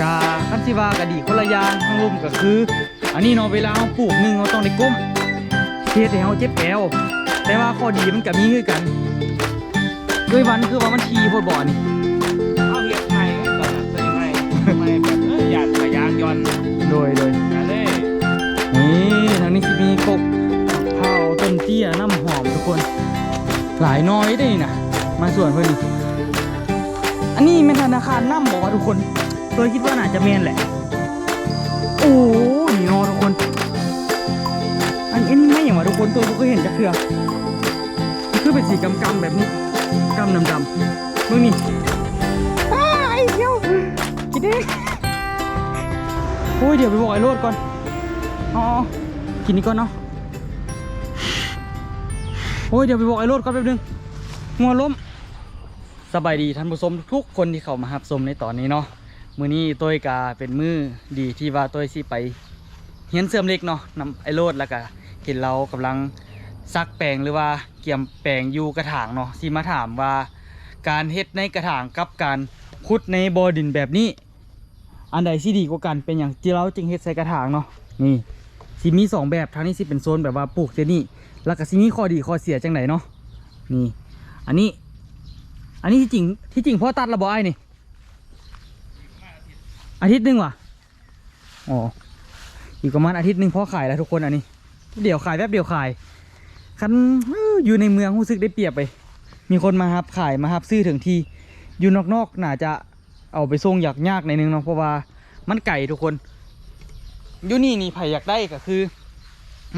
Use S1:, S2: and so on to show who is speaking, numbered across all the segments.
S1: กาคันสิว่ากะดีคนละอย่างทั้งลุ่มก็คือ อันนี้เนาะเวลาเราปลูกหนึ่งเราต้องได้ก้มเฮ็ดให้เราเจ็บแอวแต่ว่าข้อดีมันก็มีคือกันด้วยวันคือว่ามันทีโพดบ่อนี่
S2: เอาเฮ็ดใหม่ก่อนซื้อใหม่ใหม่แบบเอออยากไปยางย้อน
S1: โดยโดย
S2: กันเลย
S1: นี่ทางนี้สิมีกบข้าวต้นเตี้ยน้ำหอมทุกคน หลายน้อยได้นี่นะมาส่วนเพื่อนนี่อันนี้เป็นธนาคารน้ำบอกว่าทุกคน โดยคิดว่าน่าจะเมนแหละ โอ้ยนี่เนอทุกคน อันนี้ไม่อย่างว่าทุกคนตัวผมก็เห็นจะเคือคือเป็นสีกำกำๆแบบนี้กำดำดำๆมึงนี่าไอ้เหี้ยวคิดดิโอ้ยเดี๋ยวไปบอกไอ้โรดก่อนอ๋อกินนี้ก่อนเนาะโอ้ยเดี๋ยวไปบอกไอ้โรดก่อนแป๊บนึงงัวล้มสบายดีท่านผู้ชมทุกคนที่เข้ามารับชมในตอนนี้เนาะ มือนี้ตัวกาเป็นมือดีที่ว่าตัวสิไปเฮียนเสื่อมเล็กเนาะนำไอ้โรดแล้วก็เห็นเรากำลังซักแปลงหรือว่าเกี่ยมแปลงอยู่กระถางเนาะสิมาถามว่าการเฮ็ดในกระถางกับการขุดในบ่อดินแบบนี้ อันใดสิดีกว่ากันเป็นอย่างที่เราจึงเฮ็ดใส่กระถางเนาะนี่สิมีสองแบบทางนี้สิเป็นโซนแบบว่าปลูกเจนี่แล้วก็สิมีข้อดีข้อเสียจังไหนเนาะนี่ อันนี้ อันนี้ที่จริงที่จริงพ่อตัดระบอ้ายนี่ อาทิตย์หนึ่งว่ะอ๋ออีกประมาณอาทิตย์หนึ่งพ่อขายแล้วทุกคนอันนี้ เดี๋ยวขายแป๊บเดียวขาย คันอยู่ในเมืองรู้สึกได้เปรียบไป มีคนมาฮับขายมาฮับซื้อถึงที่ อยู่นอกๆน่าจะเอาไปส่งอยากยากในอยนึงเนาะเพราะว่ามันไก่ทุกคนอยู่นี่นี่ไผ่อยากได้ก็คือ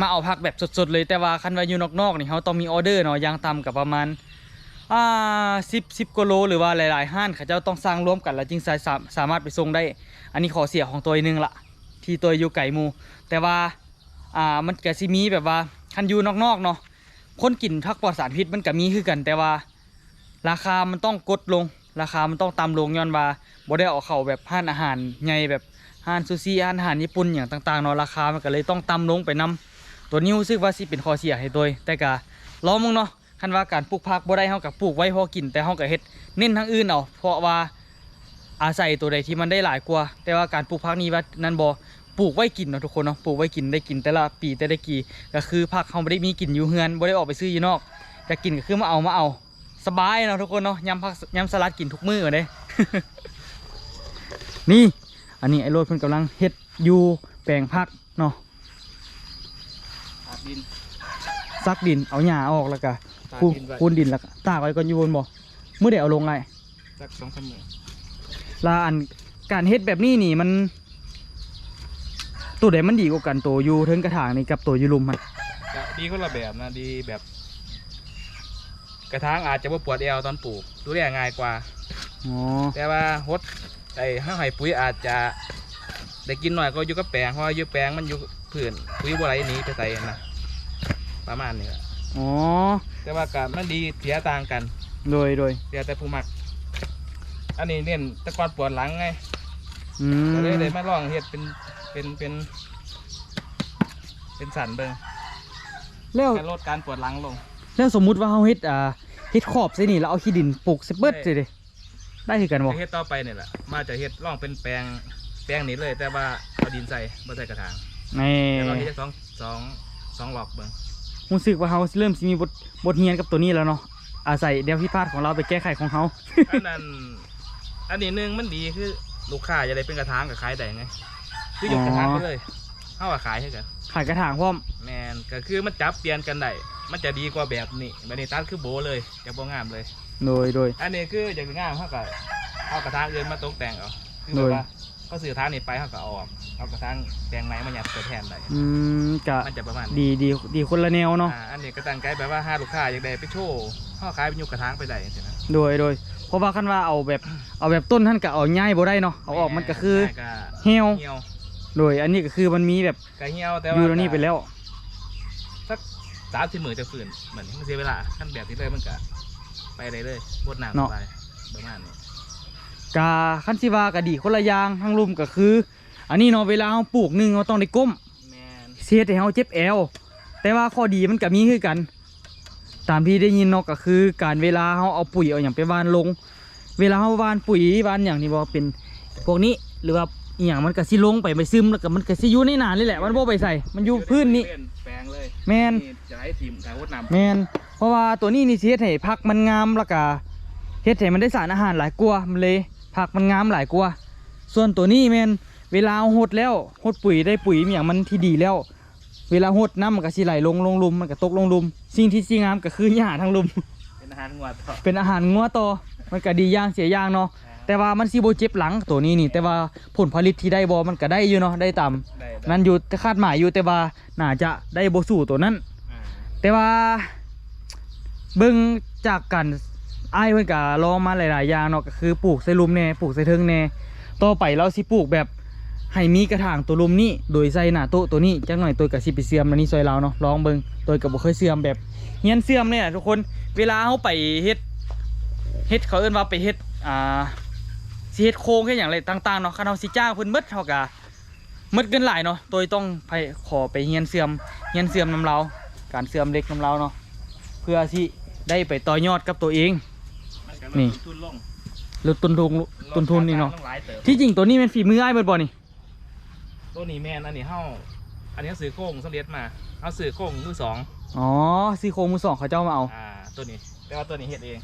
S1: มาเอาผักแบบสดๆเลยแต่ว่าคันว่าอยู่นอกๆนี่เขาต้องมีออเดอร์เนาะยางต่ำกับประมาณ อ่าสิบสิบกิโลหรือว่าหลายๆห้านเขาเจ้าต้องสร้างร่วมกันแล้วจึงสาสามารถไปส่งได้ อันนี้ขอเสียของตัวหนึงละที่ตัวอยู่ไก่หมู แต่ว่าอ่ามันก็สิมีแบบว่าคันยูนอกๆเนาะคนกินทักปลอดสารพิษมันก็มีคือกัน แต่ว่า ราคามันต้องกดลง ราคามันต้องต่ำลงย้อนว่าบ่ได้เอาเข้าแบบห้านอาหารใหญ่แบบห้านซูชิห้านอาหารญี่ปุ่นอย่างต่างๆเนาะราคามันก็เลยต้องต่ำลงไปนํตัวนี้รู้สึกว่าสิเป็นขอเสียให้ตัวแต่ก็ลองมึงเนาะ คันว่าการปลูกผักบ่ได้เฮากับปลูกไว้พอกิน แต่เฮาก็เฮ็ดเน้นทางอื่นเอาเพราะว่าอาศัยตัวใดที่มันได้หลายกว่า แต่ว่าการปลูกผักนี้ว่านั่นบ่ปลูกไว้กินเนาะทุกคนเนาะปลูกไว้กินได้กินแต่ละปีแต่ละกี่ก็คือผักเฮาบ่ได้มีกินอยู่เฮือนบ่ได้ออกไปซื้ออยู่นอกจะกินก็คือมาเอามาเอาสบายเนาะทุกคนเนาะยำผักยำสลัดกินทุกมื้อเด้นี่อันนี้ไอ้โรดเพิ่นกำลังเฮ็ดอยู่แปลงผักเนาะ
S2: ตัดดิน
S1: ซักดินเอาหญ้าออกแล้วก็
S2: ตัด
S1: คู
S2: ดินไว้
S1: คูนดินแล้วก็ตากไว้ก่อนอยู่บนบ่เมื่อเดี๋ยวเอาลงไง
S2: สักสองสามมื้อ
S1: ลาอันการเฮ็ดแบบนี้นี่มัน ตัวใดมันดีกว่ากันตัวอยู่เทิงกระถางนี่กับตัวอยู่ลุมมัน
S2: ก็ดีคนละแบบนะดีแบบ กระถางอาจจะว่าปวดเอวตอนปลูกดูแลง่ายกว่า
S1: อ๋อ
S2: แต่ว่าฮดไอ้ห้าไห้ปุ๋ยอาจจะได้กินหน่อยก็อยู่กับแปลงเพราะว่าอยู่แปลงมันอยู่พื้นปุ๋ยบัวไรหนี้ไปใส่นะประมาณนี้แหละ
S1: อ๋อ
S2: แต่ว่าการมันดีเสียต่างกัน
S1: โดยโดย
S2: เสียแต่ผู้มัก อันนี้เน้นแตะกอนปวดหลังไง
S1: อืม
S2: ก็เลยเลยมาลองเฮ็ดเป็นเป็นเป็น เป็นสันเบิ่ง
S1: แล้ว
S2: การลดการปวดหลังลง
S1: แล้วสมมุติว่าเฮาเฮ็ดอ่าเฮ็ดขอบใส่นี่แล้วเอาขี้ดินปลูกใส่เบิดสิเด้ได้คือกันบ่
S2: จะเฮ็ดต่อไปเนี่ยแหละมาจะเฮ็ดลองเป็นแปลงแปลงนี้เลย แต่ว่าเอาดินใส่บ่ใส่กระถาง
S1: นี่
S2: แต่เราเฮ็ดได้สองสองสองหลอกเบิ่ง
S1: รู้สึกว่าเฮาเริ่มสิมีบทบทเรียนกับตัวนี้แล้วเนาะอาศัยแนวพิพาทของเราไปแก้ไขของเฮา
S2: อันนั้นอันนี้หนึงมันดีคือลูกค้าจะได้เป็นกระถางกับขายได้ไงคือยกกระถางไปเลยเฮาก็ขายให้กัน
S1: ขายกระถางพร้อม
S2: แมนก็คือมันจับเปลี่ยนกันได้มันจะดีกว่าแบบนี้แบบนี้ตัดคือโบเลยจะบ่งามเลย
S1: โดยโดย
S2: อันนี้คืออยากจะงามเฮาก็เอากระถางอื่นมาตกแต่งเอาคือ
S1: โด
S2: แบบ
S1: ย
S2: ว่า เขาซื้อกระถางนี้ไปเฮาก็เอาออกเอากระถางแปลงไหนมาหยัดตัวแทนได้
S1: อืมกะ
S2: มันจะประมาณนี้
S1: ดีดีดีคนละแนวเนาะ
S2: อ่าอันนี้ก็ตั้งใจแบบว่าห้าลูกค้าอยากได้ไปโชว์เขาขายเป็นยุกกระถางไปได้ใช่ไหม
S1: โดยโดยเพราะว่าคันว่าเอาแบบเอาแบบต้นท่านก็เอาง่ายบ่ได้เนาะเอาออกมันก็คือ
S2: แก็
S1: เหี่ยว
S2: เหี่ยว
S1: โดยอันนี้ก็คือมันมีแบบ
S2: ก็เหี่ยวแต่
S1: อ
S2: ว่า
S1: ยู่ตรงนี้ไปแล้ว
S2: สักสามสิบหมื่นจะฝืนเหมือนมันเสียเวลาขั้นแบบนี้เลยมันก็ไปเลยเลยบดน้ำ
S1: เนาะ
S2: ไปประมาณนี้
S1: กาคันสิว่าก็ดีคนละอย่างทั้งลุมก็คือ อันนี้เนาะเวลาเราปลูกหนึงเราต้องได้ก้ม
S2: แมน
S1: เสียให้เราเจ็บแอวแต่ว่าข้อดีมันก็มีคือกัน ตามที่ได้ยินเนาะก็คือ การเวลาเราเอาปุ๋ยเอาอย่างไปหวานลง เวลาเราหวานปุ๋ยหวานอย่างนี้บ่เป็นพวกนี้หรือว่าอีหยังมันก็สิลงไปไปซึมแล้วก็มันก็สิอยู่ในหนานนี่แหละมันบ่ไปใส่มันอยู่พื้นนี่
S2: เล่แปลงเลย
S1: แม่น
S2: จะให้ทีมทางวุฒนำ
S1: แมนเพราะว่าตัวนี้นี่สิเฮ็ดให้ผักมันงามแล้วก็เฮ็ดให้มันได้สารอาหารหลายกว่ามันเลย ผักมันงามหลายกว่า ส่วนตัวนี้แมนเวลาเอาหดแล้วหดปุ๋ยได้ปุ๋ยอหย่างมันที่ดีแล้ว เวลาหดน้ำมันก็สิไหลลงลงลุมมันก็ตกลงลุม สิ่งที่สิงามก็คือหญ้าทั้งลุม
S2: เป็นอาหารงัวต่อ
S1: เป็นอาหารงัวต่อมันก็ดีอย่างเสียอย่างเนาะแต่ว่ามันสิบ่เจ็บหลังตัวนี้นี่ แต่ว่าผลผลิตที่ได้บ่มันก็ได้อยู่เนาะได้ตาม
S2: ได้ได้
S1: นั้นอยู่คาดหมายอยู่แต่ว่าน่าจะได้บ่สู้ตัวนั้น
S2: อ่า
S1: แต่ว่าเบิ่งจากกันอ้ายเพิ่นก็ลองมาหลายๆอย่างเนาะก็คือปลูกใส่ลุมแน่ปลูกใส่เทิงแน่ต่อไปเราสิปลูกแบบให้มีกระถางตัวลุมนี้โดยใส่หน้าโต๊ะตัวนี้จักหน่อยตัวก็สิไปเสื่อมอันนี้ซอยเราเนาะลองเบิ่งตัวก็บ่เคยเสื่อมแบบเฮียนเสื่อมเนี่ยทุกคนเวลาเฮาไปเฮ็ดเฮ็ดเขาเอิ้นว่าไปเฮ็ดอ่าสิเฮ็ดโครงเฮ็ดหยังไรต่างๆเนาะคันเฮาสิจ้างเพิ่นเบิดเฮาก็หมดเงินหลายเนาะตัวต้องไปขอไปเฮียนเสื่อมเฮียนเสื่อมนํเราการเสื่อมเล็กน้ำเราเนาะเพื่อที่ได้ไปต่อยอดกับตัวเอง
S2: นก็
S1: นี่
S2: ลดทุนลง
S1: ลดต้นทุนต้นทุนนี่เนาะ
S2: ลดหลายเติบ
S1: ที่จริงตัวนี้เป็นฝีมือไอ้ายเบิดบ่นี่
S2: ตัวนี้แม่นอันนี้เฮาอันนี้ซื้อโค้งสำเร็จมาเอาซื้อโค้งมือสอง
S1: อ๋อซี่โครงมือสองเขาเจ้ามาเอา
S2: อ่าตัวนี้แต่ว่าตัวนี้เฮ็ดเอง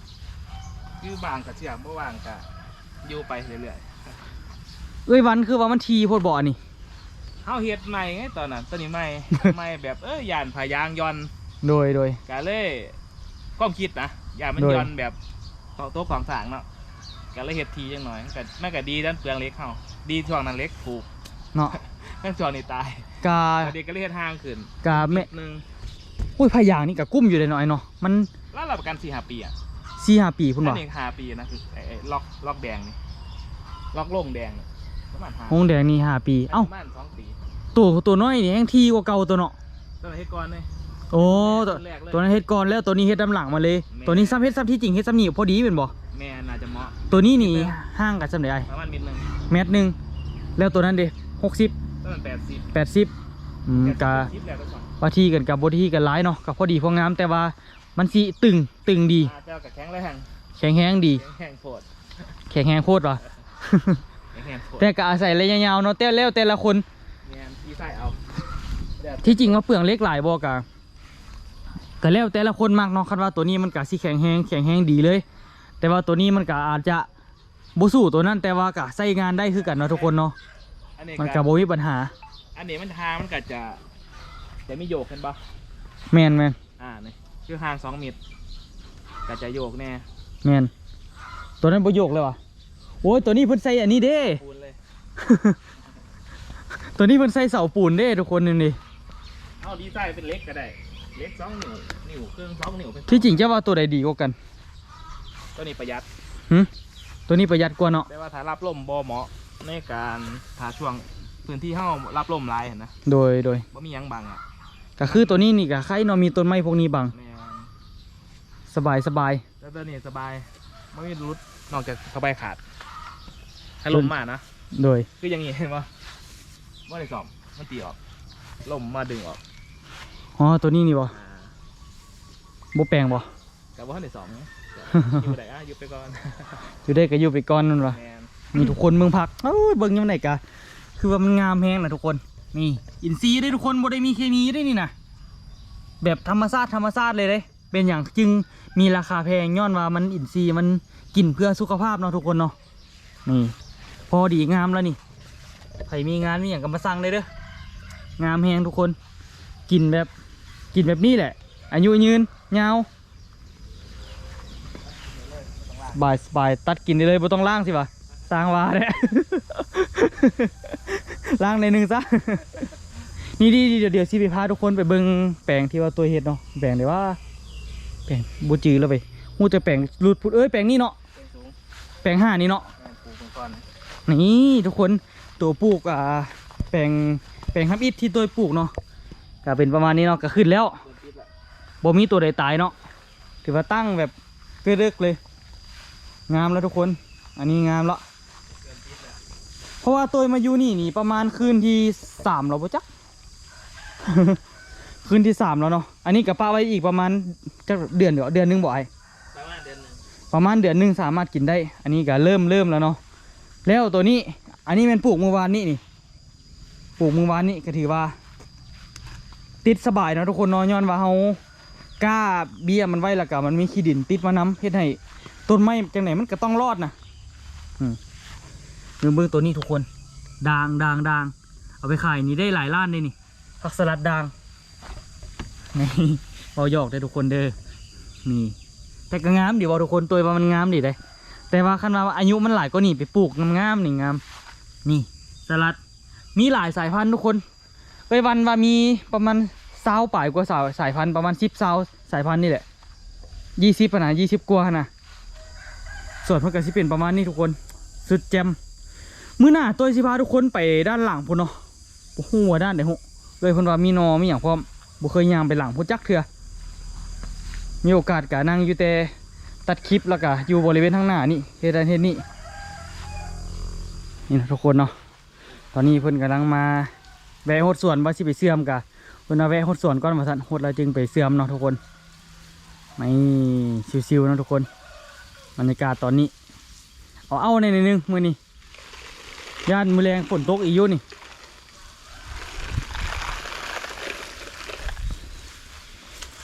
S2: คือบางกับเชือกบ่บางกับอยู่ไปเรื่อย
S1: เอ้ยวันคือว่ามันทีโพดบ่อนี่
S2: ๆเฮาเฮ็ดใหม่ไงตอนนั้นตัวนี้ใหม่ใหม่แบบเอ้ยยานผายางย้อน
S1: โดยโดย
S2: กะเลยความคิดนะยานมัน
S1: โดย
S2: ย้อนแบบ โต๊ะของสร้างเนาะกะเลยเฮ็ดทีจังหน่อยมันก็มันก็ดีด้านเปลืองเล็กเฮาดีช่วงนั้นเล็กถูก
S1: เนาะ
S2: นั่นช่วงนี้ตาย
S1: กา
S2: แต่เด็กก็เลยเฮ็ดห่างขึ้น
S1: กาแม่
S2: นิดนึง
S1: อุ้ยพะยางนี่ก็กุ้มอยู่เลยเนาะไอ้เนาะมัน
S2: แล้วรับประกันสี่ห้าปีอะ
S1: สี่ห้าปีพุ่น
S2: อั
S1: บ่
S2: นนี้ห้าปีนะคือไอ้ไอ้ล็อกล็อกแดงนี่ล็อกโล่งแดงนี่ประมาณห้า
S1: หงแดงนี่ห้าปีเอ้า
S2: ประมาณสองปี
S1: ตัวตัวน้อยนี่แห้งทีกว่าเก่าตัวเนาะ
S2: ตอนนั้นเฮ็ดก่อนเลย
S1: โอ้ตัว
S2: แรกเลย
S1: ตัวนั้นเฮ็ดก่อนแล้วตัวนี้เฮ็ดดำหลังมาเลย
S2: แม่
S1: ตัวนี้ซ้ำเฮ็ดซ้ำที่จริงเฮ็ดซ้ำนี่พอดีเป็นบ่
S2: แม่น่าจะเหมาะ
S1: ตัวนี้นี่ห่างกันซ้ำได้
S2: ประมาณมิลหนึง
S1: เมตรหนึ่งแล้วตัวนั้นเด้หกสิบ
S2: ตอนนั้นแปดสิบ
S1: แปดสิบอืมกะ
S2: สิบแล้วก็สอง
S1: ว่าที่กันกับบที่กันร้ายเนาะกับพอดีพองามแต่ว่ามันสีตึงตึงดี
S2: อ่าเจ้ากับแข็งแรง
S1: แข็งแห้งดี
S2: แข็งแรงโผด
S1: แข็งแห้งโคตรว่ะ
S2: แข็งแรงโผด
S1: แต่ก็อาศัยระยะยาวเนาะแต่แล้วแต่ละคน
S2: แม่นที่ใส่เอาแบบ
S1: ที่จริงว่าเปลืองเล็กหลายบอกะ ก็แล้วแต่ละคนมากเนาะคันว่าตัวนี้มันก็สิแข็งแห้งแข็งแห้งดีเลย แต่ว่าตัวนี้มันก็อาจจะบ่สู้ตัวนั้นแต่ว่าก็ใช้งานได้คือกันเนาะทุกคนเนาะ
S2: อันนี้
S1: มันก็
S2: ก็
S1: บ่มีปัญหา
S2: อันนี้มันทางมันก็จะจะไม่โยกเห็นปะ
S1: แม่นแม่น
S2: อ่านี่คือห่างสองเมตรก็จะโยกแน่
S1: แม่นตัวนั้นบ่โยกเลยว่ะโอ้ยตัวนี้เพิ่นใส่อันนี้เด้
S2: ปูนเลย
S1: ตัวนี้เพิ่นใส่เสาปูนเด้ทุกคนนี่นี่
S2: เอาดีไซน์เป็นเล็กก็ได้ เล็กสองนิ้วนิ้วครึ่งสองนิ้วเป็น
S1: ที่จริงจะว่าตัวใดดีกว่ากัน
S2: ตัวนี้ประหยัด
S1: หึตัวนี้ประหยัดกว่าเนาะ
S2: แต่ว่าถ้ารับลมบ่เหมาะในการถ้าช่วงพื้นที่เฮารับลมหลายเห็นนะ
S1: โดยโดย
S2: บ่มีหยังบังอะ
S1: ก็คือตัวนี้นี่ก็ใครเนาะมีต้นไม้พวกนี้บัง
S2: แม่น
S1: สบายสบาย
S2: แล้วตัวนี้สบายไม่มีรุดนอกจากสบายขาดให้ลมมานะ
S1: โดย
S2: คืออย่างงี้เห็นปะว่าได้สอบมันตีออกลมมาดึงออก
S1: อ๋อตัวนี้นี่บ่
S2: อ่า
S1: บ่แปลงบ่
S2: แต่ว่าได้สอบไงอยู่ไหนอะอยู่ไปก่อน
S1: อยู่ได้ก็อยู่ไปก่อนนั่นว่ะ
S2: แมน
S1: มีทุกคนเมืองพักเอ้ยเบิ่งยังไงกะคือว่ามันงามแฮงนะทุกคน นี่อินทรีย์ได้ทุกคนบ่ได้มีเคมีได้นี่นะแบบธรรมชาติธรรมชาติเลยเด้เป็นอย่างจึงมีราคาแพงย้อนว่ามันอินทรีย์มันกินเพื่อสุขภาพเนาะทุกคนเนาะนี่ พอดีงามแล้วนี่ใครมีงานมีอย่างก็มาสั่งเลยเด้องามแฮงทุกคน กินแบบ กินแบบนี้แหละ อายุยืนยาวบายสบายตัดกินได้เลยบ่ต้องล้างสิวะสร้างวาเนี่ยล้างในหนึ่งซะ นี่ดีเดี๋ยวเดี๋ยวสิไปพาทุกคนไปเบิ่งแปลงที่ว่าตัวเฮ็ดเนาะแปลงเดี๋ยวว่า แปลงบูจือแล้วไปหูจะแปลงรูดพุดเอ้ยแปลงนี่เนาะแปลงห้านี่เนาะ
S2: นี่
S1: ทุกคนตัวปลูกอ่าแปลงแปลงทับอิฐที่ตัวปลูกเนาะ ก็เป็นประมาณนี้เนาะก็ขึ้นแล้วบ่มีตัวใดตายเนาะถือว่าตั้งแบบเกลึกเลย งามแล้วทุกคน อันนี้งามละ
S2: เพ
S1: ราะว่าตัวมาอยู่นี่นี่ประมาณคืนที่สามแล้วปะจ๊ะคืนที่สามแล้วเนาะอันนี้กับป้าไว้อีกประมาณจะเดือนเดียวเดือนหนึงบ่ไอ
S2: ประมาณเดือนหนึ่ง
S1: สามารถกินได้ อันนี้ก็เริ่มเริ่มแล้วเนาะ แล้วตัวนี้ อันนี้เป็นปลูกเมื่อวานนี้นี่ ปลูกเมื่อวานนี้ก็ถือว่า ติดสบายนะทุกคนเนอนย้อนว่าเฮากล้าเบี้ยมันไว้แล้วก็มันมีขี้ดินติดมาน้ำเฮ็ดให้ต้นไม้จังไหนมันก็ต้องรอดนะอืมเบิ่งเบิ่งตัวนี้ทุกคนด่างด่างด่างเอาไปขายนี่ได้หลายล้านเลยนี่ผักสลัดด่างนี่เอาหยอกได้ทุกคนเด้อนี่แต่ก็งามดีว่าทุกคนตัวว่ามันงามดีเลยแต่ว่าคันว่าอายุมันหลายก็นี่ไปปลูกงามๆนี่งาม นี่สลัดมีหลายสายพันธุ์ทุกคนไปวันว่ามีประมาณ เศร้าป่ายกว่าสายสายพันธุ์ประมาณสิบเศร้าสายพันธุ์นี่แหละยี่สิบนะยี่สิบกว่านะส่วนเพื่อนก็สิเป็นประมาณนี้ทุกคน สุดแจมมื้อหน้าตัวสิพาทุกคนไปด้านหลังพุ่นเนาะโอ้โหด้านไหนโหเลยพิ่นว่ามีนอมีอย่างพร้อมบ่เคยยางไปหลังพุ่นจักเถื่อมีโอกาสกะนั่งอยู่แต่ตัดคลิปแล้วก็อยู่บริเวณข้างหน้านี่เฮดันเฮดนี่นี่นะทุกคนเนาะตอนนี้เพิ่นกำลังมาแวะหดส่วนว่าสิไปเสื่อมกะ เพิ่นาแวะหดสวนก่อนมาสั่นหดแล้วจึงไปเสื่อมเนาะทุกคนไม่ชิวๆเนาะทุกคนบรรยากาศตอนนี้ เอาเอาในนึงมือนี้ย่านมือแรงฝนตกอีกยู่นี่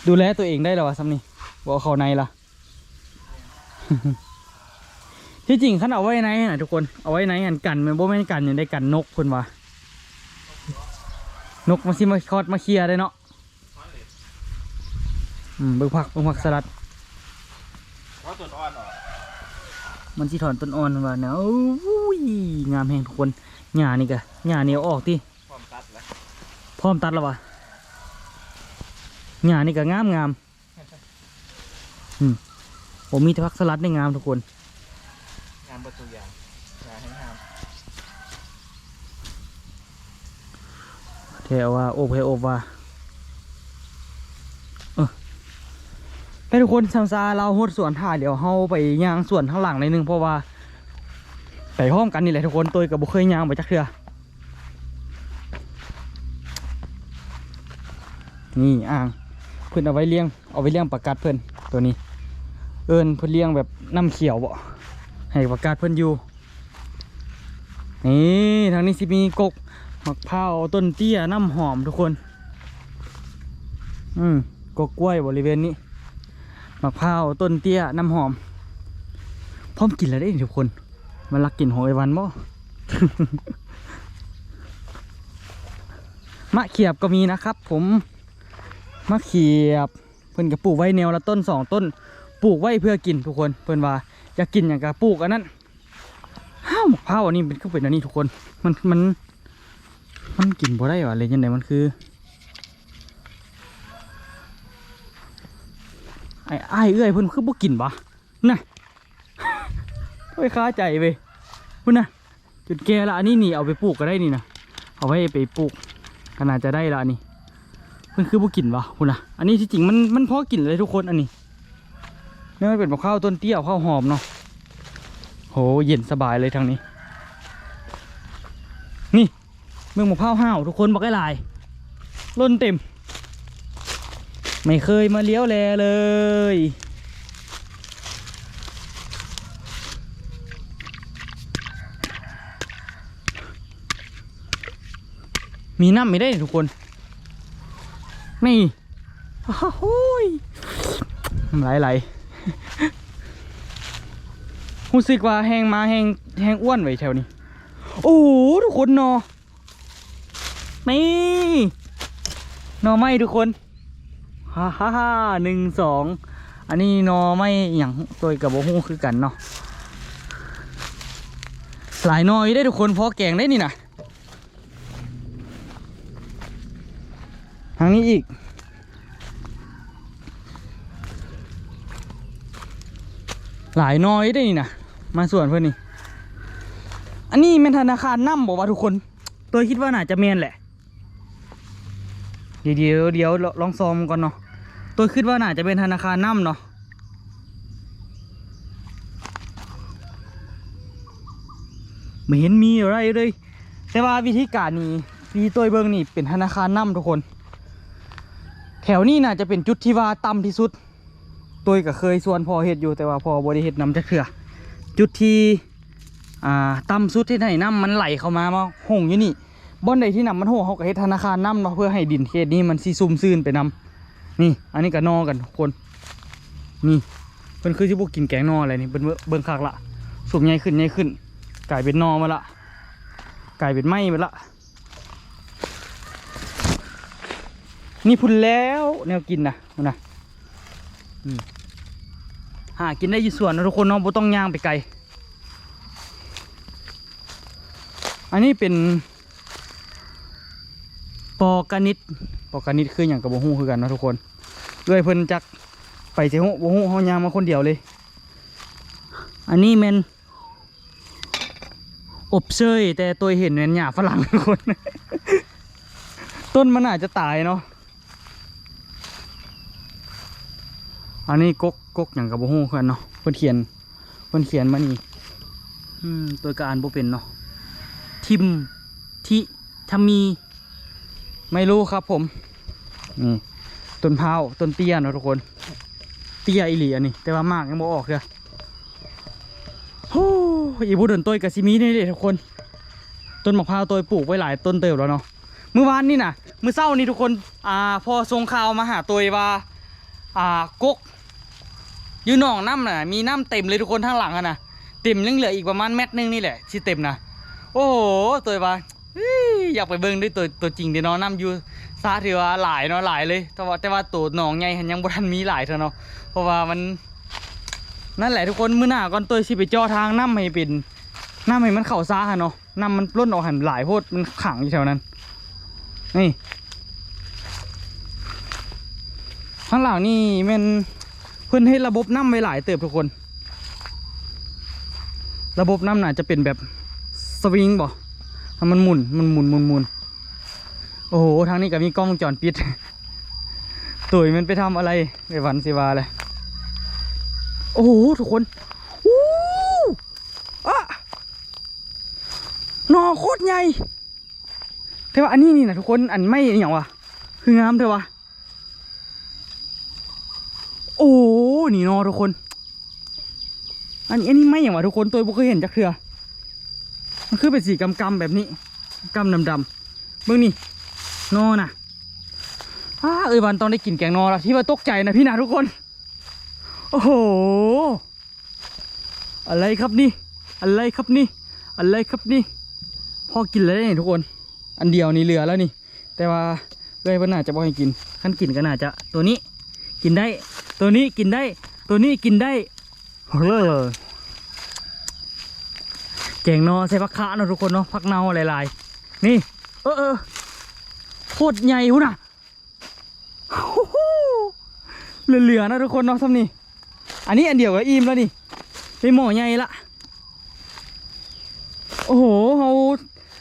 S1: ดูแลตัวเองได้แล้วะซ้ำนี่บอกเขาในล่ะ ที่จริงขันเอาไว้ในนะทุกคน เอาไว้ในกันกันมันบ่แม่นกันย่างได้กันนกคนว่า นกมาสิมาคอดมาเคลียร์ได้เนาะอืมเบิ่งผักเบิ่งผักสลัด
S2: ว่าต้นอ่อนเหรอ
S1: มันสิถอนต้นอ่อนว่าเนาะอุ้ยงามแหงทุกคนหญ้านี่กะหญ้านี่เอาออกที่
S2: พร้อมตัดแล้ว
S1: พร้อมตัดแล้ววะหญ้านี่ก็งามงามอืมผมมีแต่ผักสลัดในงามทุกคน
S2: งานประตูอย่างงานให้งาม
S1: แถวว่าโอบให้โอบว่าเออไปทุกคนซามซาเราหดสวนถ่ายเดี๋ยวเฮาไปย่างสวนข้างหลังหน่อยนึงเพราะว่าไปพร้อมกันนี่แหละทุกคนตัวกับบุเคยย่างไปจักเทือนี่อ่างเพื่อนเอาไว้เลี้ยงเอาไว้เลี้ยงประกัดเพื่อนตัวนี้ เอิญเพื่อนเลี้ยงแบบน้ำเขียวบ่ให้ประกัดเพื่อนอยู่นี่ทางนี้สิมีกก มะพร้าวต้นเตี้ยน้ำหอมทุกคน อืมกกกล้วยบริเวณนี้มะพร้าวต้นเตี้ยน้ำหอม พร้อมกินแล้วได้ทุกคน มันรักกินหอยวันบ่มะเขียบก็มีนะครับ ผมมะเขียบ เพิ่อนก็ปลูกไว้แนวละต้นสองต้น ปลูกไว้เพื่อกินทุกคน เพิ่อนว่าอยากกินอย่างกะปลูกอันนั้นห้าวมะพร้าวอันนี้เป็นก็เป็นอันนี้ทุกคน มันมัน มันกินบ่ได้วะอะไรยังไงมันคือไอ้ไอ้เอ้ยเพิ่นคือบ่กินปะน่ะโอ้ยค้าใจเว้ยพุ่นน่ะจุดแก่ละอันนี้นี่เอาไปปลูกก็ได้นี่นะเอาไว้ไปปลูกก็น่าจะได้ละอันนี้เพิ่นคือบ่กินปะพุ่นน่ะอันนี้ที่จริงมันมันพอกินเลยทุกคนอันนี้นี่มันเป็นมะข้าวต้นเตี้ยวข้าวหอมเนาะโหเย็นสบายเลยทางนี้ นี่ เมืองมะพร้าวห้าวทุกคนบอกได้หลายล้นเต็ม ไม่เคยมาเลี้ยวแลเลยมีน้ำไม่ได้ทุกคน นี่โอ้โหยไหลไหลรู้สึกว่าแหงมาแหงแหงอ้วนไว้แถวนี้ โอ้ทุกคนเนอ นี่หนอไม้ทุกคนฮ่าฮ่าฮ่าหนึ่งสองอันนี้นอไม้อย่างตัวกับโบฮูคือกันเนาะหลายนออยได้ทุกคนพอแกงได้นี่นะทางนี้อีกหลายนออยได้นี่นะมาส่วนเพื่อนนี่ อันนี้เป็นธนาคารน้ำบอกว่าทุกคน ตัวคิดว่าน่าจะเมนแหละ เดี๋ยวเดี๋ยวเดี๋ยวลองซอมก่อนเนาะตัวคิดว่าน่าจะเป็นธนาคารน้ำเนาะไม่เห็นมีอะไรเลย แต่ว่าวิธีการนี้วีตัวเบิงนี่เป็นธนาคารน้ำทุกคน แถวนี้น่าจะเป็นจุดที่ว่าต่ำที่สุด ตัวก็เคยส่วนพอเห็ดอยู่แต่ว่าพอบริเห็ดนำจะเถื่อจุดที่อ่าต่ำสุดที่ไหนน้ำมันไหลเข้ามามาห่งอยู่นี่ บ่อนใดที่น้ำมันโหเขาก็เฮ็ดธนาคารน้ำเนาะเพื่อให้ดินเขตนี้มันสิซุ่มซื่นไปนำนี่ อันนี้ก็นอกันทุกคน นี่เพิ่นคือสิบ่กินแกงนออะไรนี่เบิ่งเบิ่งคักละสุกใหญ่ขึ้นใหญ่ขึ้นกลายเป็นนอมาละกลายเป็นไม้ไปละนี่พุ่นแล้วแนวกินนะมันนะหากินได้ยู่ส่วนนะทุกคนเนาะบ่ต้องย่างไปไกล อันนี้เป็น ปอกานิดปอกานิดคืออย่างกับบ่ฮู้คือกันเนาะทุกคนด้วยเพิ่นจักไปสิฮู้บ่ฮู้เฮายางมาคนเดียวเลย อันนี้แม่นอบเชยแต่ตัวเห็นแม่นหญ้าฝรั่งทุกคน ต้นมันอาจจะตายเนาะอันนี้กกกกอย่างกับบ่ฮู้คือกันเนาะเพิ่นเขียนเพิ่นเขียนมานี่อืมตัวการบ่เป็นเนาะทิมทิทามี ไม่รู้ครับผม นี่ต้นพร้าวต้นเตี้ยนะทุกคน เตี้ยอีหลีอันนี้ แต่ว่ามากยังบ่ออกเลยโอ้อีบุเดินต้ยกับซิมีนี่เด้ทุกคน ต้นมะพร้าวต้ยปลูกไว้หลายต้นเติบแล้วเนาะเมื่อวานนี่นะเมื่อเช้านี่ทุกคน อ่า พอส่งข่าวมาหาตัวว่า อ่ากกยืนหนองน้ำน่ะ มีน้ำเต็มเลยทุกคนข้างหลังอะนะเต็มยังเหลืออีกประมาณเม็ดนึงนี่แหละที่เต็มนะ โอ้โหตัวว่าเอยากไปเบิ่งด้วยตัวตัวจริงเดี๋ยวเนาะน้ำอยู่ซาถือว่าหลายเนาะหลายเลย แต่ว่าแต่ว่าตัวหนองใหญ่หันยังบ่ทันมีหลายเท่าเนาะเพราะว่ามันนั่นแหละทุกคนมื้อหน้าก่อนตัวสิไปจ่อทางน้ำให้เป็นน้ำให้มันเข้าซาหันเนาะน้ำมันล้นออกหันหลายโพดมันขังอยู่แถวนั้น นี่ข้างหลังนี่มันเพื่อนให้ระบบน้ำไว้หลายเติบทุกคน ระบบน้ำน่าจะเป็นแบบสวิงบ่ มันหมุนมันหมุนหมุนหมุนโอ้โหทางนี้ก็มีกล้องวงจรปิด ตุ๋ยมันไปทำอะไรในวันสิวาเลยโอ้โหทุกคนอู้อะนอโคตรใหญ่แต่ว่าอันนี้นี่นะทุกคนอันไม่อหย่างวะคืองามเถอะวะโอ้นี่นอทุกคนอันนี้อันนี้ไม่อย่างวะทุกคนตัวบุเคยเห็นจากเถื่อ มันคือเป็นสีกำกำๆแบบนี้กำดำดำเบื้องนี่นอน่ะอ้าเอ้ยวันตองได้กินแกงนอแล้วที่ว่าตกใจนะพี่นะทุกคน โอ้โห อะไรครับนี่ อะไรครับนี่ อะไรครับนี่ พอกินแล้วเนี่ยทุกคน อันเดียวนี่เหลือแล้วนี่ แต่ว่าเลยว่าน่าจะบ่ให้กินขั้นกินก็น่าจะตัวนี้กินได้ ตัวนี้กินได้ ตัวนี้กินได้เลิศ แกงนอใส่ผักคะเนาะทุกคนเนาะผักเนาหลายๆนี่ เออเออโคตรใหญ่หุ่นอะเหลือๆนะทุกคนเนาะซ้ำนี่อันนี้อันเดียวกับอิ่มแล้วนี่เป็นหม้อใหญ่ละโอ้โหเขา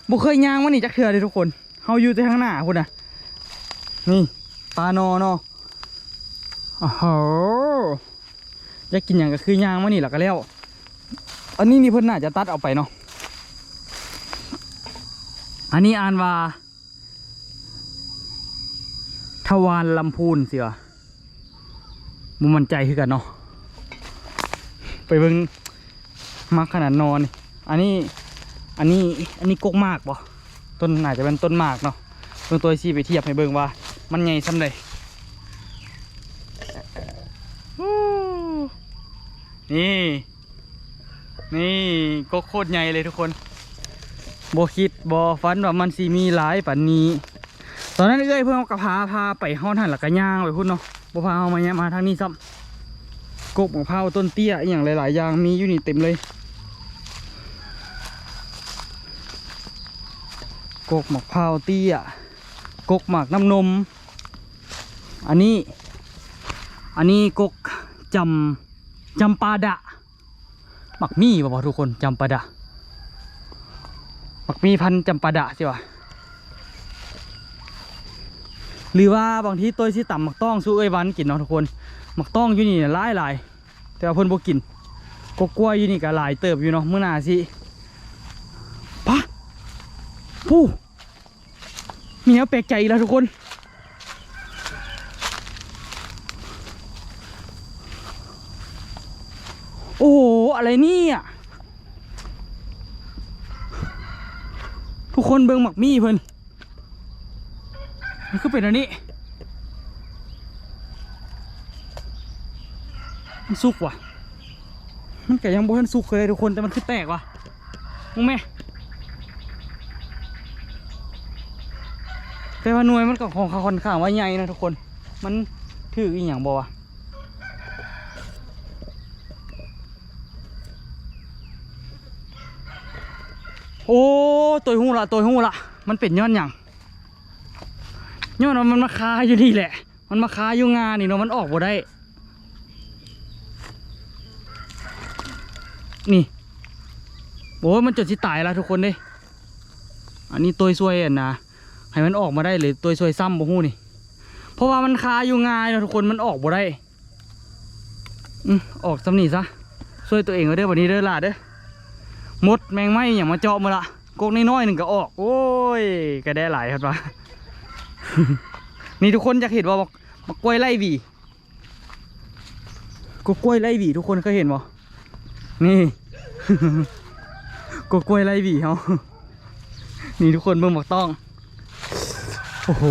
S1: บุเคยย่างมานี่จักเถื่อเลยทุกคนเขาอยู่แต่ข้างหน้าคุณนะนี่ปลานอเนาะโอ้โหอยากกินอย่างก็คือย่างมานี่แหละก็แล้ว อันนี้นี่เพิ่นน่าจะตัดเอาไปเนาะอันนี้อ่านว่าทวารลำพูนสิวะมุมันใจคือกันเนาะไปเบิ่งมักขนาดนอน อันนี้อันนี้อันนี้กกมากบ่ต้นน่าจะเป็นต้นมากเนาะเบิ่งตัวซีไปเทียบให้เบิ่งว่า มันใหญ่ส่ำใดนี่ นี่ก็โคตรใหญ่เลยทุกคนบคิดบอฟันว่ามันสีมีหลายปันนี้ ตอนนั้นเอ้ยเพื่อนเอากระพาพาไปห้องหันหลักกระย่างไปพุ่นเนาะบพาเอามาเนี่ยมาทางนี้ซ้ำกบมะพร้าวต้นเตี้ยอย่างหลาย ๆ อย่างมีอยู่นี่เต็มเลยกกมะพร้าวเตี้ยกกหมากน้ำนม อันนี้ อันนี้กกจำจำปาดะ มักมีบ่บ่ทุกคนจำปาดะหมักมีพันจำปาดะสิวะหรือว่าบางทีตัวสิต่ำหมักต้องสู้เอ้ยวันกินเนาะทุกคนหมักต้องอยู่นี่หลายหลายๆแต่ว่าเพิ่นบ่กินกกกล้วยอยู่นี่ก็หลายเติบอยู่เนาะเมื้อหนาสิปะผู้มีแนวแปลกใจแล้วทุกคน โอะไรเนี่ยคนเบิ่งหมักมี่เพิ่นมันคือเป็นอันนี้ มันสุกว่ะ มันแก็ยังบ่ทันสุกเลยทุกคนแต่มันคือแตกว่ะมึงแม่แต่ว่าหน่วยมันก็ของเขาค่อนข้างว่าใหญ่นะทุกคน มันถืออีหยังบ่วะ โอ้ตัวหูละตัวหูละมันเป็นย้อนหยังย้อนมันมาคาอยู่นี่แหละ มันมาคาอยู่งานนี่เนาะมันออกบ่ได้ นี่โอ้ยมันจดสิตายแล้วทุกคนเด้อันนี้ตัวซวยอะนะให้มันออกมาได้เลยตัวซวยซ้ำบ่ฮู้นี่ เพราะว่ามันคาอยู่ง่ายนะทุกคนมันออกบ่ได้อืมออกสำนีซะช่วยตัวเองเอาเด้อวันนี้เด้อล่ะเด้อ มดแมงไหมอย่างมาเจาะมาละกกน้อยๆหนึ่งก็ออก โอ้ยก็ได้หลายครับว่านี่ทุกคนอยากเห็นว่าบักบักล้วยไล่หวีกกล้วยไล่หวีทุกคนเคยเห็นบ่นี่กกล้วยไล่หวีเขานี่ทุกคนเบิ่งบักต้อง โอ้โห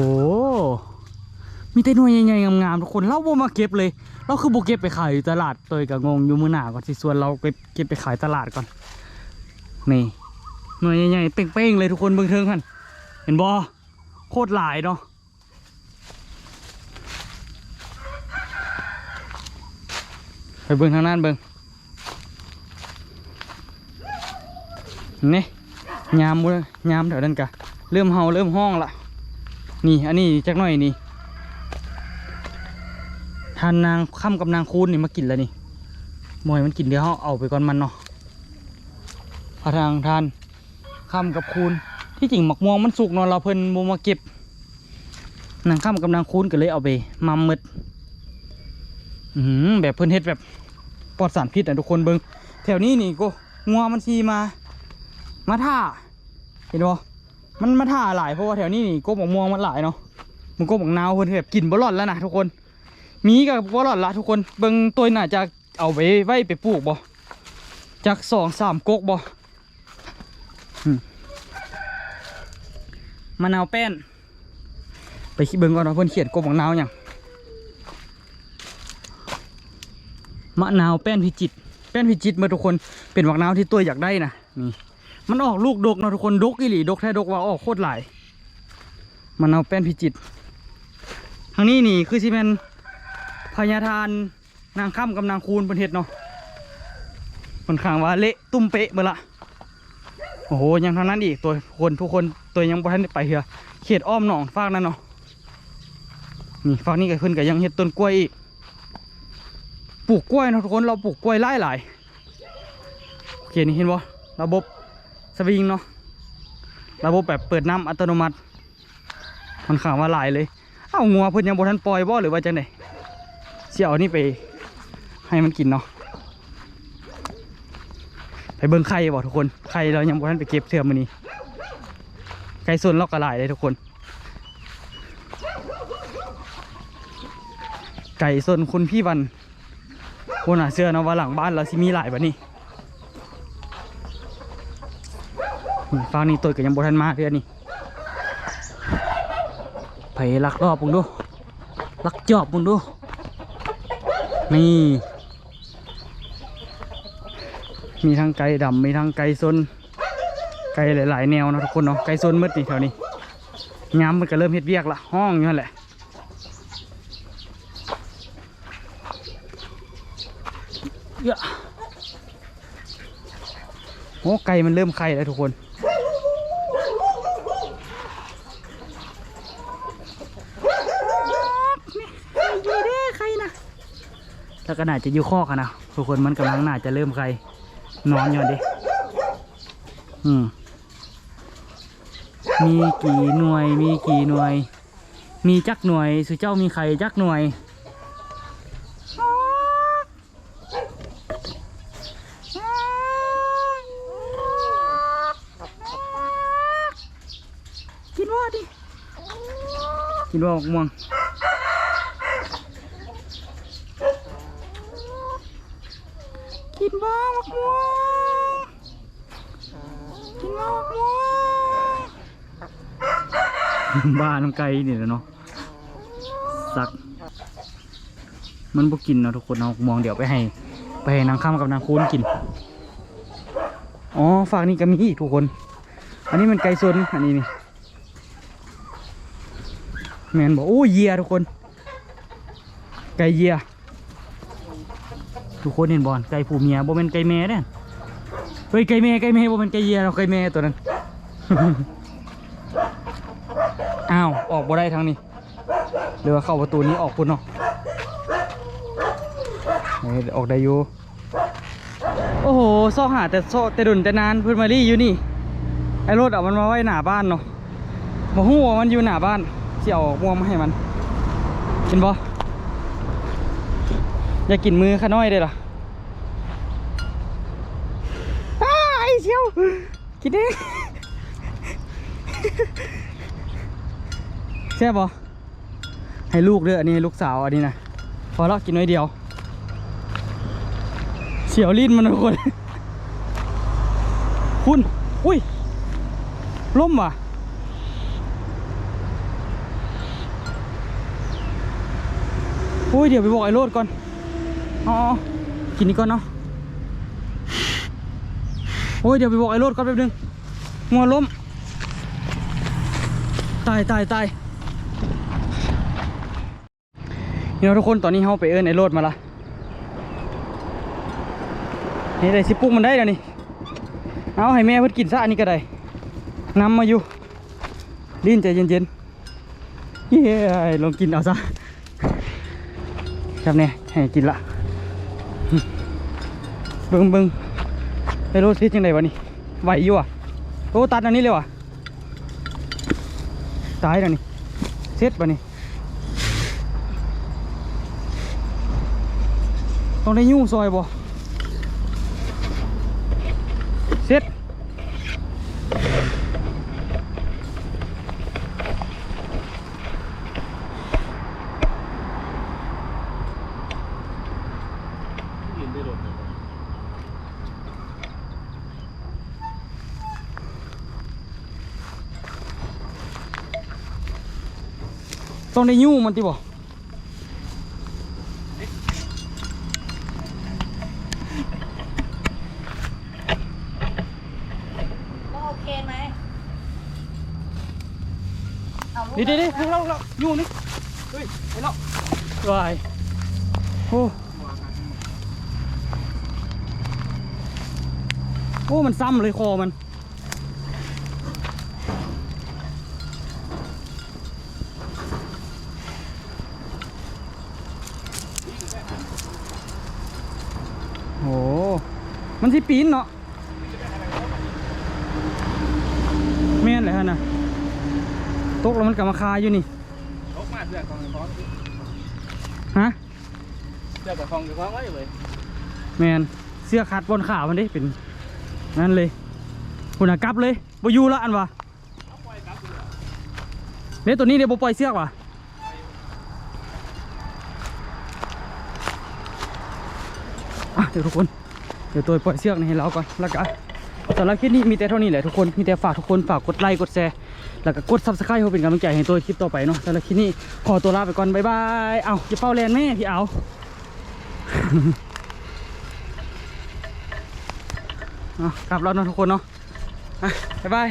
S1: มีแต่หน่วยใหญ่ๆงามๆทุกคนเราบ่มาเก็บเลย เราคือบ่เก็บไปขายตลาดตัวก็งงอยู่มือหนาก่อนสิส่วนเราไปเก็บไปขายตลาดก่อน นี่หน่วยใหญ่ๆเป้งๆเลยทุกคนเบิ่งเทิงกันเห็นบ่โคตรหลายเนาะไปเบิ่งทางนั้นเบิ่งนี่ยามบ่ยามแถวนั้นกะเริ่มเฮาเริ่มห้องละนี่อันนี้จักหน่อยนี่ทานนางค่ำกับนางคูนนี่มากินแล้วนี่มอยมันกินเดี๋ยวเขาเอาไปก่อนมันเนาะ พาทางทานค่ำกับคูนที่จริงหมักม่วงมันสุกเนาะเราเพิ่นโมมาเก็บนางค่ำกับนางคูนก็เลยเอาไปมัมมึดอืแบบเพิ่นเฮ็ดแบบปลอดสารพิษอะทุกคนเบิงแถวนี้นี่ก็งัวมันชีมา มาท่าเห็นบ่มันมาท่าหลายเพราะว่าแถวนี้นี่กบหมกม่วงมันหลายเนาะมันกบหมกนาวเพิ่นแบบกินบ่รอดแล้วนะทุกคน มีกับบ่รอดละทุกคนเบิ่งตัวน่าจะเอาไปไว้ไปปลูกบ่จากสองสามกกบ่อืม มะนาวแป้น ไปคิดเบิ่งก่อนว่าเพิ่อนเขียนกบหมกนาวหยังมะนาวแป้นพิจิตแป้นพิจิตมื่อทุกคนเป็นหมกนาวที่ตัวอยากได้นะนี่มันออกลูกดกเนาะทุกคนดกอีหลีดกแท้ดกว่าออกโคตรหลายมันเอาแป้นพิจิตทางนี้นี่คือสิเป็นพญาทานนางค่ำกับนางคูนเป็นเห็ดเนาะค่อนขางว่าเละตุ้มเป๊ะเบละ โอ้โหยังทางนั้นอีกตัวคนทุกคนตัวยังบ่ทันไปเหือเขตอ้อมหนองฟากนั่นเนาะนี่ฟากนี้ก็เพิ่นก็ยังเห็ดต้นกล้วยอีกปลูกกล้วยนะทุกคนเราปลูกกล้วยไล่หลายโอเคนี่เห็นบ่ระบบสวิงเนาะระบบแบบเปิดน้ำอัตโนมัติมันข่าว่าหลายเลยเอ้างัวเพิ่นยังบ่ทันปล่อยบ่หรือว่าจังไดเสี่ยวนี่ไปให้มันกินเนาะ ไปเบิ่งไข่บ่ทุกคนไข่เรายังบ่ทันไปเก็บเทื่อมื้อนี้ไก่ส่วนเราก็หลายเลยทุกคน ไก่ส่วนคุณพี่วันคนหาเสื้อนะว่าหลังบ้านเราสิมีหลายแบัดนี้ฟ้านี่ตัวก็ยังบ่ทันมาเดือนนี่ไปลักรอบปุงดูลักจอบปุงดูนี่ มีทั้งไก่ดำมีทั้งไก่ซนไก่หลายๆแนวนะทุกคนเนาะไก่ซนมืดนี่แถวนี้งามมันก็เริ่มเฮ็ดเวียกละห้องอยู่นั่แหละเยอะโอ้ไก่มันเริ่มไข่แล้วทุกคนอยู่เด้ใครนะแล้วก็น่าจะอยู่คอกอะนะทุกคนมันกำลังน่าจะเริ่มใคร นอนอยู่ดิ อืม มีกี่หน่วย มีกี่หน่วย มีจักหน่วย สุเจ้ามีใครจักหน่วย กินว่าดิ กินว่าม่วง กินบ้ามะม่วงกินบ้ามะม่วง บ้านไกลนี่แหละเนาะสัก มันบ่กินเนาะทุกคนเนาะมองเดี๋ยวไปให้ ไปให้นางข้ามกับนางคูนกิน อ๋อฝากนี่ก็มีอีกทุกคน อันนี้มันไก่ซนอันนี้นี่แมนบอกโอ้เยียทุกคน ไก่เยียทุกคนเห็นบอลไก่ผูเมียบ่เป็นไก่แม่เด้อเฮ้ยไก่แม่ไก่แม่บ่เป็นไก่เยียเราไก่แม่ตัวนั้น อ้าว ออกบ่ได้ทางนี้หรือว่าเข้าประตูนี้ออกพุ่นเนาะเฮ้ยออกได้อยู่โอ้โหซ่อหาแต่ซ่อแต่ดุนแต่นานพื่อนมารี่อยู่นี่ ไอ้รถเอามันมาไว้หน้าบ้านเนาะมาหูว่ามันอยู่หน้าบ้านเสี่ยวม่วงมาให้มัน กินบ่อยากกินมือข้าน้อยได้ล่ะอ้าไอ้เสี่ยวกินเอง แซ่บบ่ให้ลูกเด้ออันนี้ให้ลูกสาวอันนี้นะพอแล้วกินน้อยเดียว เสียวลิ้นมันทุกคนคุณอุ้ยล่มว่ะอุ้ยเดี๋ยวไปบอกไอ้โรดก่อนอ๋อกินนี้ก่อนเนาะโอ้ยเดี๋ยวไปบอกไอ้โรดก่อนแป๊บนึงงัวล้มตายตายตาย นี่เนาะทุกคนตอนนี้เขาไปเอิ้นไอ้โรดมาละนี่ได้สิปลุกมันได้แล้วนี่เอาให้แม่เพิ่นกินซะอันนี้ก็ได้นำมาอยู่ลิ้นใจเย็นๆเย้ลองกินเอาซะครับเนี่ยให้กินละเบิ่งเบิ่งไอ้รถเสียจังไดวะนี่ไหวอยู่อะโอ้ตัดอันนี้เลยวะตายแล้วนี่เสร็จปะนี่ ต้องได้ยู่ซอยบ่เสร็จต้องได้ยู่มันติบ่
S3: โอเคไหมเอาลูก
S1: เดี๋ยวเดี๋ยวเดี๋ยวให้เราเราอยู่นี่เฮ้ยให้เราวายโอ้โอ้มันซ้ำเลยคอมันโอ้มันที่ปีนเนาะแม่นเลยฮะนะ ตกแล้วมันกลับมาคาอยู่นี่
S2: ลกมาเสื้อของเจ้าของ
S1: ฮะ
S2: เสื้อกับของเจ้าของไว้เลย
S1: แมนเสื้อขาดบนขามันดิเป็นนั่นเลยคุณกลับเลยบอยู่ละอันวะเดี๋ยวตัวนี้เดี๋ยวบปล่อยเสื้อกว่ะอะเดี๋ยวทุกคนเดี๋ยวตัวปล่อยเสื้อกนี่ให้เราก่อนแล้วก็สำหรับคลิปนี้มีแต่เท่านี้แหละทุกคน มีแต่ฝากทุกคนฝากกดไลค์กดแชร์ แล้วก็กดซับสไครต์เพื่อเป็นกำลังใจให้ตัวคลิปต่อไปเนาะสำหรับคลิปนี้ขอตัวลาไปก่อนบายบายเอาจะเป้าแลนแม่พี่เอาอะกลับแล้วเนาะทุกคนเนาะบายบาย